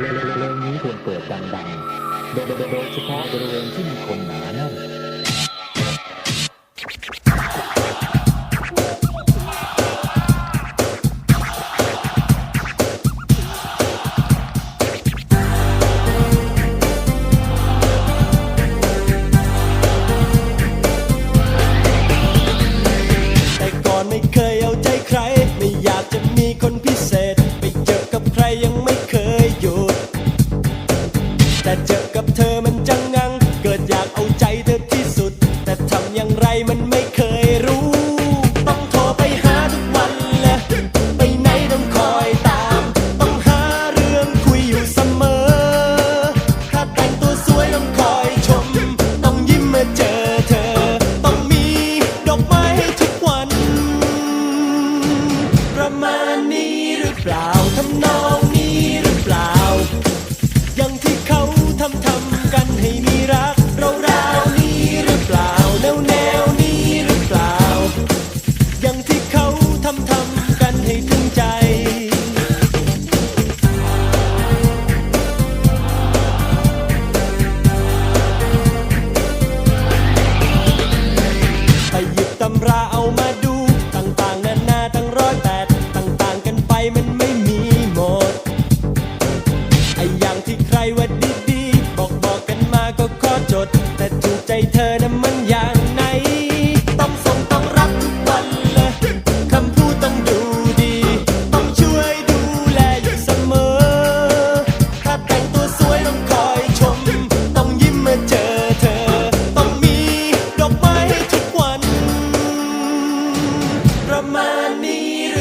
เร็วๆนี้ควรเปิดดังๆ โดยเฉพาะบริเวณที่มีคนหนาแน่นแต่ก่อนไม่เคยเอาใจใคร ไม่อยากจะมีคนพิเศษ ไปเจอกับใครยังไม่ ตำราเอามาดูต่างๆนานาตั้งร้อยแปดต่างๆกันไปมันไม่มีหมดไออย่างที่ใครว่าดี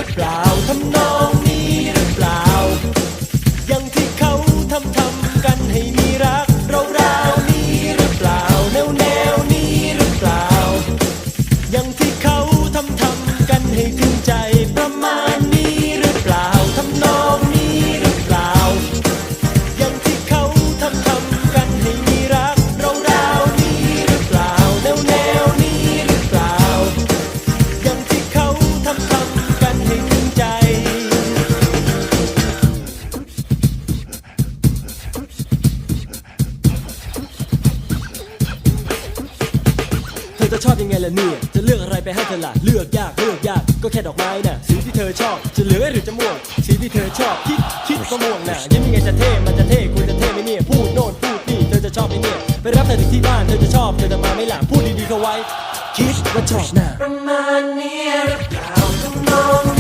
รือเปล่าทำนองนี้หรือเปล่า อย่างที่เขาทำทำกันให้มีรักเราราวนี้หรือเปล่า แนวแนวนี้หรือเปล่า อย่างที่เขาทำทำกันให้ถึงใจ ชอบยังไงล่ะเนี่ย จะเลือกอะไรไปให้เธอล่ะเลือกยากเลือกยาก ก็แค่ดอกไม้น่ะ สีที่เธอชอบ จะเหลืองหรือจะม่วง สีที่เธอชอบ คิดคิดก็ม่วงน่ะยิ้มยังไงจะเท่ มันจะเท่คุณจะเท่ไหมเนี่ย พูดโน่นพูดนี่เธอจะชอบไหมเนี่ย ไปรับเธอถึงที่บ้านเธอจะชอบเธอจะมาไม่หล่ะพูดดีๆเข้าไว้ คิดว่าชอบน่ะประมาณนี้หรือเปล่าทำนอง